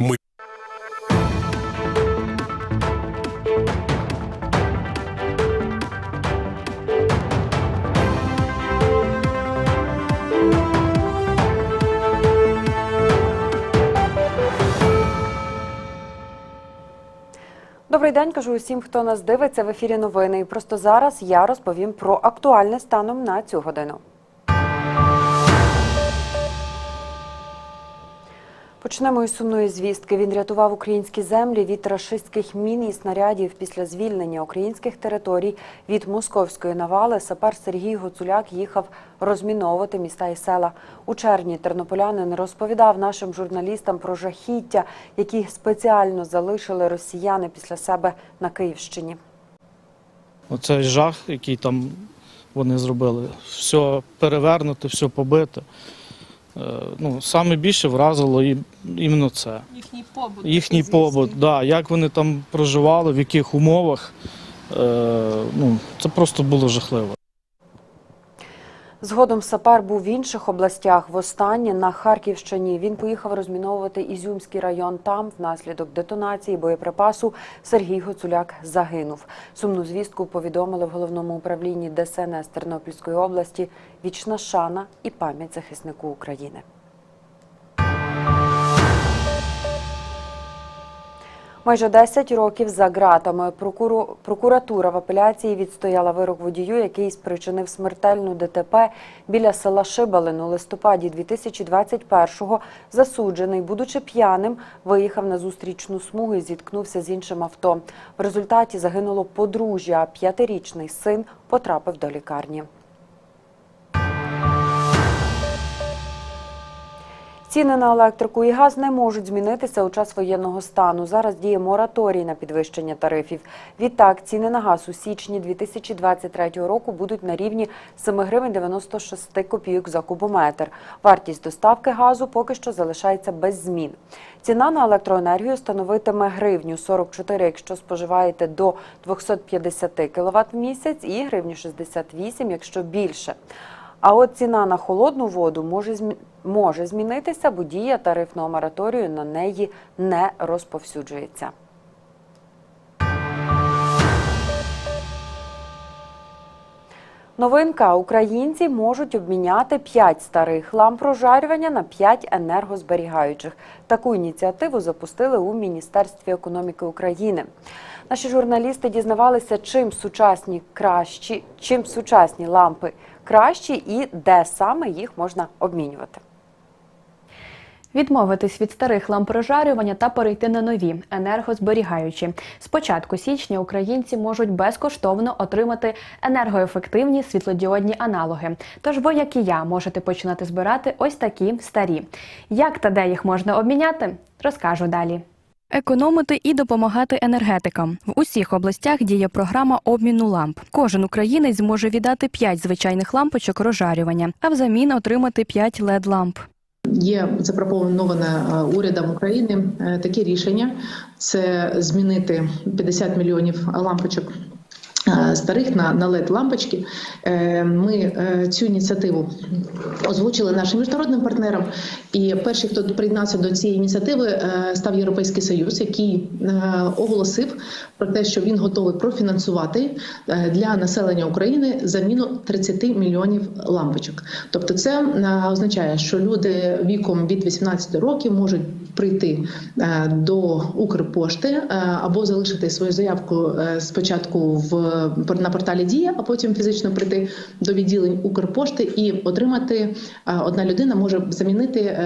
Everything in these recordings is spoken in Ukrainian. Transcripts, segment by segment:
Ми Добрий день, кажу усім, хто нас дивиться в ефірі новини. І просто зараз я розповім про актуальне станом на цю годину. Почнемо із сумної звістки. Він рятував українські землі від рашистських мін і снарядів після звільнення українських територій від московської навали. Сапер Сергій Гоцуляк їхав розміновувати міста і села. У червні тернополянин розповідав нашим журналістам про жахіття, які спеціально залишили росіяни після себе на Київщині. Оцей жах, який там вони зробили, все перевернуте, все побите. Е, Ну, саме більше вразило і- іменно це. Їхній побут. Їхній побут, да, як вони там проживали, в яких умовах. Е, ну, це просто було жахливо. Згодом Сапар був в інших областях. Востаннє на Харківщині він поїхав розміновувати Ізюмський район. Там, внаслідок детонації боєприпасу, Сергій Гоцуляк загинув. Сумну звістку повідомили в головному управлінні ДСНС Тернопільської області. Вічна шана і пам'ять захиснику України. Майже 10 років за ґратами Прокуру- прокуратура в апеляції відстояла вирок водію, який спричинив смертельну ДТП біля села Шибалин у листопаді 2021-го. Засуджений, будучи п'яним, виїхав на зустрічну смугу і зіткнувся з іншим авто. В результаті загинуло подружжя, а п'ятирічний син потрапив до лікарні. Ціни на електрику і газ не можуть змінитися у час воєнного стану. Зараз діє мораторій на підвищення тарифів. Відтак, ціни на газ у січні 2023 року будуть на рівні 7 гривень 96 копійок за кубометр. Вартість доставки газу поки що залишається без змін. Ціна на електроенергію становитиме гривню 44, якщо споживаєте до 250 кВт в місяць, і гривню 68, якщо більше. А от ціна на холодну воду може змі- може змінитися, бо дія тарифного мораторію на неї не розповсюджується. Новинка: українці можуть обміняти 5 старих ламп прожарювання на 5 енергозберігаючих. Таку ініціативу запустили у Міністерстві економіки України. Наші журналісти дізнавалися, чим сучасні кращі, чим сучасні лампи кращі і де саме їх можна обмінювати. Відмовитись від старих ламп прожарювання та перейти на нові енергозберігаючі. З початку січня українці можуть безкоштовно отримати енергоефективні світлодіодні аналоги. Тож ви, як і я, можете починати збирати ось такі старі. Як та де їх можна обміняти, розкажу далі. Економити і допомагати енергетикам в усіх областях діє програма обміну ламп. Кожен українець зможе віддати 5 звичайних лампочок розжарювання, а взамін отримати 5 led ламп. Є запропоноване е, урядом України е, таке рішення: це змінити 50 мільйонів лампочок. Е, Старих на, на led лампочки. Е, Ми е, цю ініціативу озвучили нашим міжнародним партнерам. І перший, хто приєднався до цієї ініціативи, став Європейський Союз, який оголосив про те, що він готовий профінансувати для населення України заміну 30 мільйонів лампочок. Тобто, це означає, що люди віком від 18 років можуть прийти до Укрпошти або залишити свою заявку спочатку в на порталі Дія, а потім фізично прийти до відділень Укрпошти і отримати е, одна людина може замінити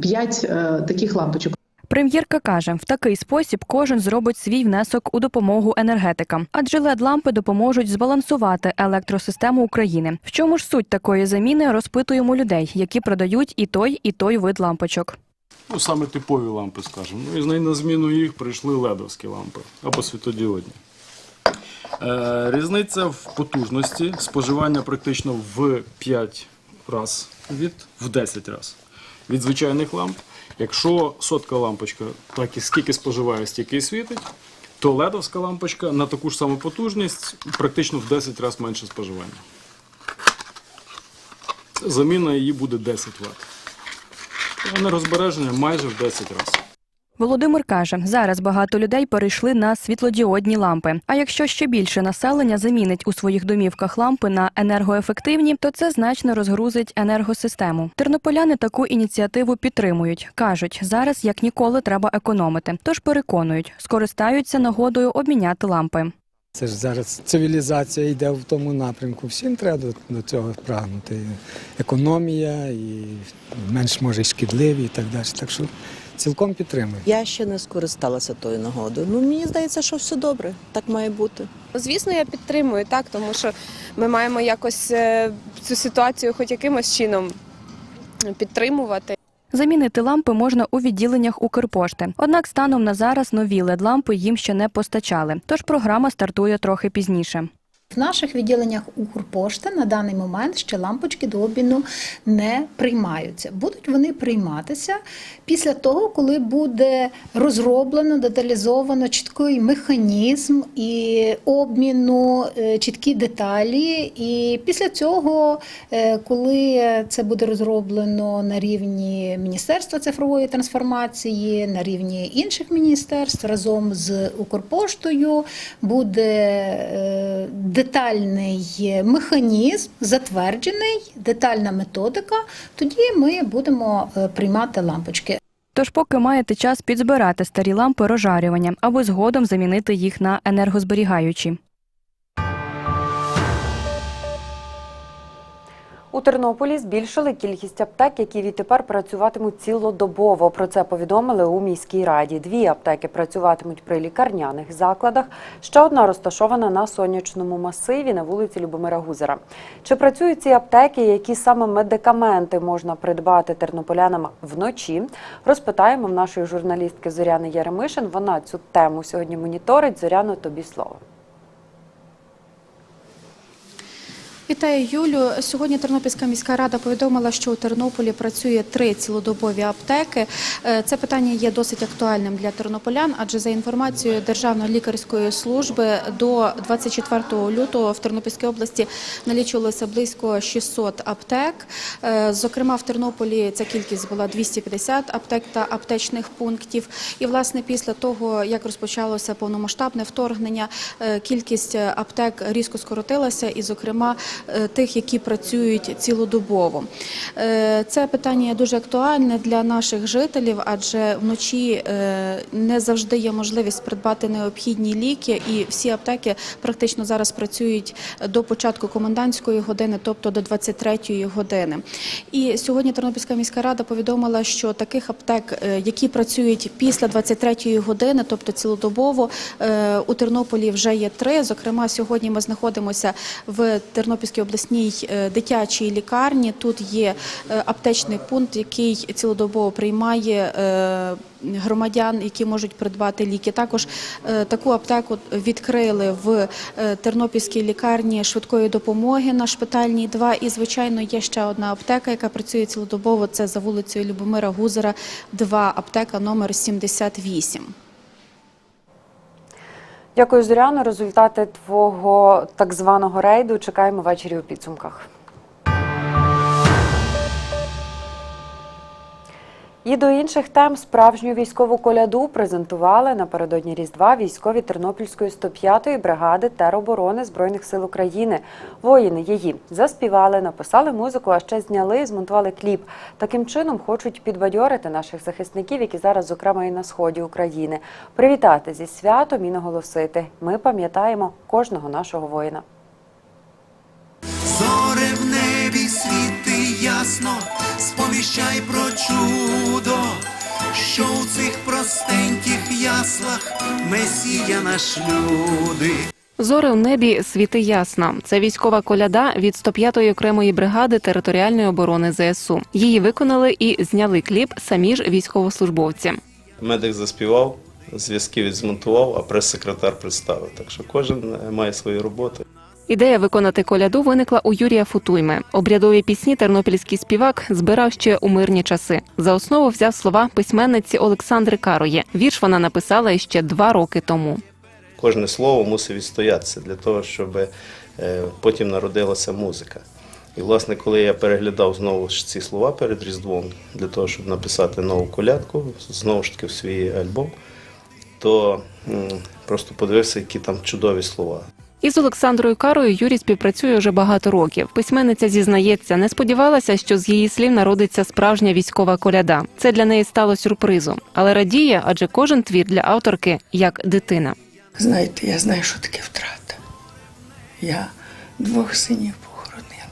5 таких лампочок. Прем'єрка каже, в такий спосіб кожен зробить свій внесок у допомогу енергетикам, адже led лампи допоможуть збалансувати електросистему України. В чому ж суть такої заміни? Розпитуємо людей, які продають і той, і той вид лампочок. Ну, саме типові лампи, скажімо. Ну і на зміну їх прийшли ледовські лампи або світодіодні. Е, різниця в потужності споживання практично в 5 раз від в 10 раз від звичайних ламп. Якщо сотка лампочка, так і скільки споживає, стільки і світить, то ледовська лампочка на таку ж саму потужність практично в 10 разів менше споживання. Заміна її буде 10 Вт. Енергозбереження майже в 10 разів. Володимир каже, зараз багато людей перейшли на світлодіодні лампи. А якщо ще більше населення замінить у своїх домівках лампи на енергоефективні, то це значно розгрузить енергосистему. Тернополяни таку ініціативу підтримують. кажуть, зараз як ніколи треба економити. Тож переконують, скористаються нагодою обміняти лампи. Це ж зараз цивілізація йде в тому напрямку. Всім треба до, до цього прагнути. Економія і менш може шкідливі і так далі. Так що цілком підтримую. Я ще не скористалася тою нагодою. Ну мені здається, що все добре, так має бути. Звісно, я підтримую так, тому що ми маємо якось е, цю ситуацію хоч якимось чином підтримувати. Замінити лампи можна у відділеннях Укрпошти. Однак станом на зараз нові LED-лампи їм ще не постачали, тож програма стартує трохи пізніше. В наших відділеннях Укрпошти на даний момент ще лампочки до обміну не приймаються. Будуть вони прийматися після того, коли буде розроблено, деталізовано чіткий механізм і обміну, е, чіткі деталі. І після цього, е, коли це буде розроблено на рівні Міністерства цифрової трансформації, на рівні інших міністерств разом з Укрпоштою, буде е, детальний механізм, затверджений, детальна методика, тоді ми будемо е, приймати лампочки. Тож, поки маєте час підзбирати старі лампи розжарювання, аби згодом замінити їх на енергозберігаючі. У Тернополі збільшили кількість аптек, які відтепер працюватимуть цілодобово. Про це повідомили у міській раді. Дві аптеки працюватимуть при лікарняних закладах. Ще одна розташована на сонячному масиві на вулиці Любомира Гузера. Чи працюють ці аптеки? Які саме медикаменти можна придбати тернополянам вночі? Розпитаємо в нашої журналістки Зоряни Яремишин. Вона цю тему сьогодні моніторить. Зоряно, тобі слово. Вітаю Юлю. Сьогодні Тернопільська міська рада повідомила, що у Тернополі працює три цілодобові аптеки. Е, Це питання є досить актуальним для тернополян, адже за інформацією Державної лікарської служби до 24 лютого в Тернопільській області налічувалося близько 600 аптек. Е, Зокрема, в Тернополі ця кількість була 250 аптек та аптечних пунктів. І власне після того, як розпочалося повномасштабне вторгнення, е, кількість аптек різко скоротилася, і, зокрема, тих, які працюють цілодобово. Е, Це питання дуже актуальне для наших жителів, адже вночі е, не завжди є можливість придбати необхідні ліки, і всі аптеки практично зараз працюють до початку комендантської години, тобто до 23-ї години. І сьогодні Тернопільська міська рада повідомила, що таких аптек, е, які працюють після 23-ї години, тобто цілодобово, е, у Тернополі вже є три. Зокрема, сьогодні ми знаходимося в Тернопільській обласній е, дитячій лікарні. Тут є е, аптечний пункт, який цілодобово приймає е, громадян, які можуть придбати ліки. Також таку аптеку відкрили в Тернопільській лікарні швидкої допомоги на шпитальній 2. І, звичайно, є ще одна аптека, яка працює цілодобово. Це за вулицею Любомира Гузера, 2, аптека номер 78. Дякую, Зоряно. Результати твого так званого рейду чекаємо ввечері у підсумках. І до інших тем справжню військову коляду презентували напередодні Різдва військові Тернопільської 105-ї бригади тероборони Збройних сил України. Воїни її заспівали, написали музику, а ще зняли і змонтували кліп. Таким чином хочуть підбадьорити наших захисників, які зараз, зокрема, і на сході України. Привітати зі святом і наголосити. Ми пам'ятаємо кожного нашого воїна. Зоре в небі світи ясно, сповіщай про чудо, що у цих простеньких яслах Месія наш люди. Зори в небі світи ясно. Це військова коляда від 105-ї окремої бригади територіальної оборони ЗСУ. Її виконали і зняли кліп самі ж військовослужбовці. Медик заспівав, зв'язки відзмонтував, а прес-секретар представив. Так що кожен е, має свою роботу. Ідея виконати коляду виникла у Юрія Футуйми. Обрядові пісні тернопільський співак збирав ще у мирні часи. За основу взяв слова письменниці Олександри Карої. Вірш вона написала ще два роки тому. Кожне слово мусить відстоятися для того, щоб е, потім народилася музика. І, власне, коли я переглядав знову ж ці слова перед Різдвом для того, щоб написати нову колядку, знову ж таки в свій альбом, то просто подивився, які там чудові слова. Із Олександрою Карою Юрій співпрацює вже багато років. Письменниця зізнається, не сподівалася, що з її слів народиться справжня військова коляда. Це для неї стало сюрпризом, але радіє, адже кожен твір для авторки як дитина. Знаєте, я знаю, що таке втрата. Я двох синів похоронила.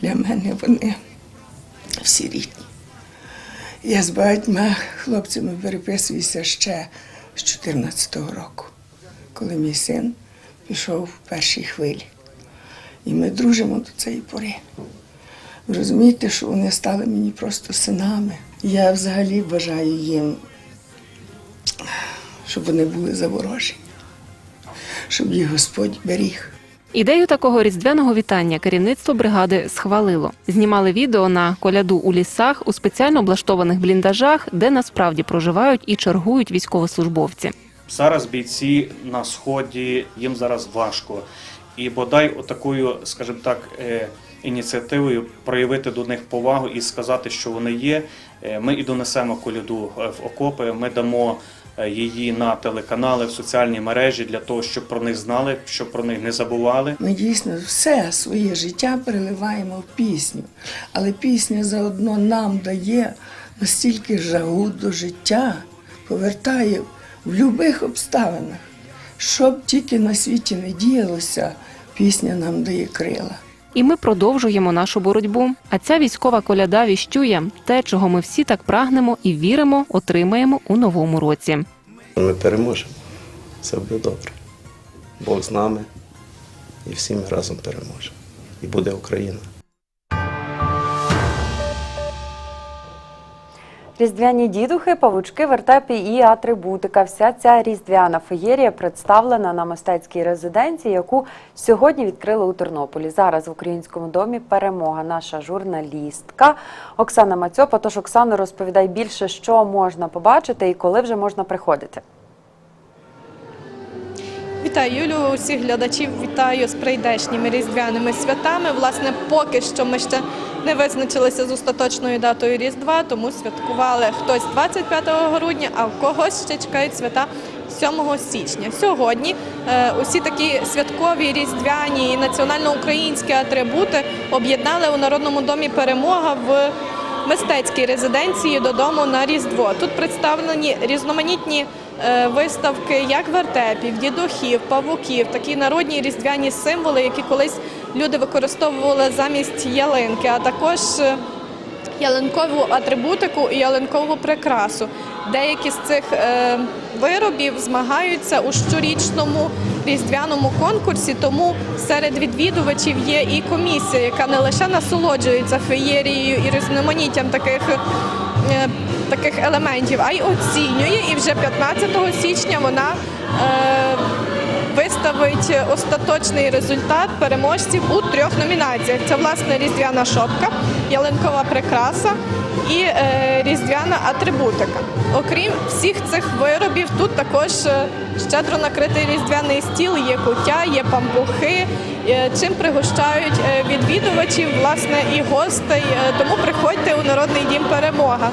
Для мене вони всі рідні. Я з багатьма хлопцями переписуюся ще з 14-го року, коли мій син пішов в першій хвилі. І ми дружимо до цієї пори. Ви розумієте, що вони стали мені просто синами. Я взагалі бажаю їм щоб вони були заворожені, щоб їх Господь беріг. Ідею такого різдвяного вітання керівництво бригади схвалило. Знімали відео на коляду у лісах у спеціально облаштованих бліндажах, де насправді проживають і чергують військовослужбовці. Зараз бійці на сході їм зараз важко. І бодай отакою, скажімо так, е, ініціативою проявити до них повагу і сказати, що вони є. Е, Ми і донесемо коляду е, в окопи. Ми дамо її на телеканали в соціальні мережі для того, щоб про них знали, щоб про них не забували. Ми дійсно все своє життя переливаємо в пісню, але пісня заодно нам дає настільки жагу до життя, повертає в будь-яких обставинах. Щоб тільки на світі не діялося, пісня нам дає крила. І ми продовжуємо нашу боротьбу. А ця військова коляда віщує те, чого ми всі так прагнемо і віримо, отримаємо у новому році. Ми переможемо. Все буде добре. Бог з нами і всі ми разом переможемо. І буде Україна. Різдвяні дідухи, павучки, вертепі і атрибутика. Вся ця різдвяна феєрія представлена на мистецькій резиденції, яку сьогодні відкрили у Тернополі. Зараз в українському домі перемога. Наша журналістка Оксана Мацьопа. Тож Оксано, розповідай більше, що можна побачити і коли вже можна приходити. Вітаю Юлю, усіх глядачів вітаю з прийдешніми різдвяними святами. Власне, поки що ми ще не визначилися з остаточною датою Різдва, тому святкували хтось 25 грудня, а в когось ще чекають свята 7 січня. Сьогодні е, усі такі святкові різдвяні і національно-українські атрибути об'єднали у Народному домі Перемога в мистецькій резиденції додому на Різдво. Тут представлені різноманітні виставки як вертепів, дідухів, павуків, такі народні різдвяні символи, які колись люди використовували замість ялинки, а також е, ялинкову атрибутику і ялинкову прикрасу. Деякі з цих е, виробів змагаються у щорічному різдвяному конкурсі, тому серед відвідувачів є і комісія, яка не лише насолоджується феєрією і різноманіттям таких. Таких елементів, а й оцінює. І вже 15 січня вона е, виставить остаточний результат переможців у трьох номінаціях: це власне різдвяна шопка, ялинкова прикраса і е, різдвяна атрибутика. Окрім всіх цих виробів, тут також е, щедро накритий різдвяний стіл, є куття, є пампухи, е, чим пригощають відвідувачів, власне, і гостей. Тому приходьте у Народний дім Перемога.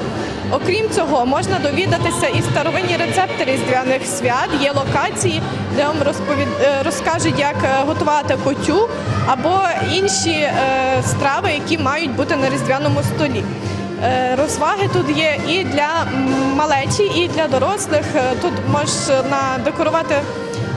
Окрім цього, можна довідатися і старовинні рецепти різдвяних свят. Є локації, де вам розповід... розкажуть, як готувати кутю або інші страви, які мають бути на різдвяному столі. Е, Розваги тут є і для малечі, і для дорослих. Е, Тут можна декорувати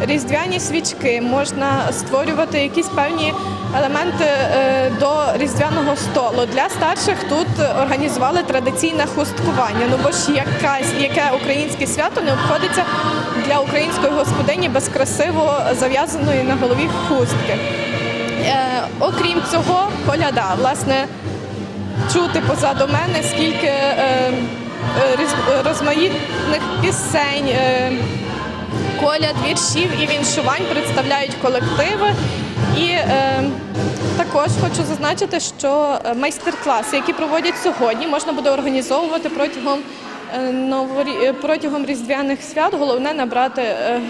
різдвяні свічки, можна створювати якісь певні елементи е, до різдвяного столу. Для старших тут організували традиційне хусткування. Ну бо ж якась яке українське свято не обходиться для української господині без красиво зав'язаної на голові хустки. Окрім цього, коляда, власне, чути позаду мене, скільки е, е, розмаїтних пісень, е, коляд, віршів і віншувань представляють колективи. І е, також хочу зазначити, що е, майстер-класи, які проводять сьогодні, можна буде організовувати протягом протягом різдвяних свят головне набрати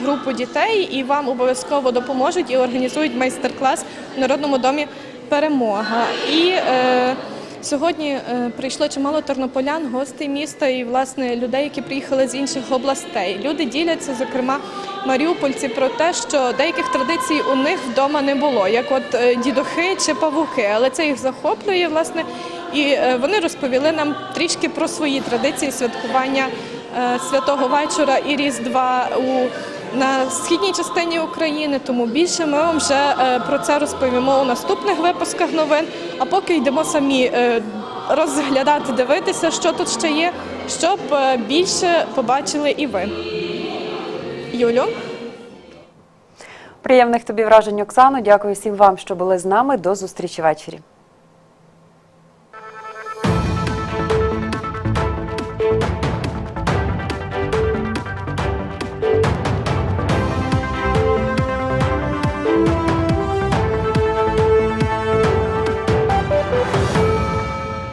групу дітей, і вам обов'язково допоможуть і організують майстер-клас в Народному домі Перемога. І е, Сьогодні е, прийшло чимало тернополян, гостей міста і власне людей, які приїхали з інших областей. Люди діляться, зокрема, маріупольці, про те, що деяких традицій у них вдома не було, як от е, дідухи чи павуки, але це їх захоплює, власне, і е, вони розповіли нам трішки про свої традиції святкування святого вечора і Різдва у на східній частині України, тому більше ми вам вже е, про це розповімо у наступних випусках новин. А поки йдемо самі е, розглядати, дивитися, що тут ще є, щоб е, більше побачили і ви. Юлю. Приємних тобі вражень, Оксано. Дякую всім вам, що були з нами. До зустрічі ввечері.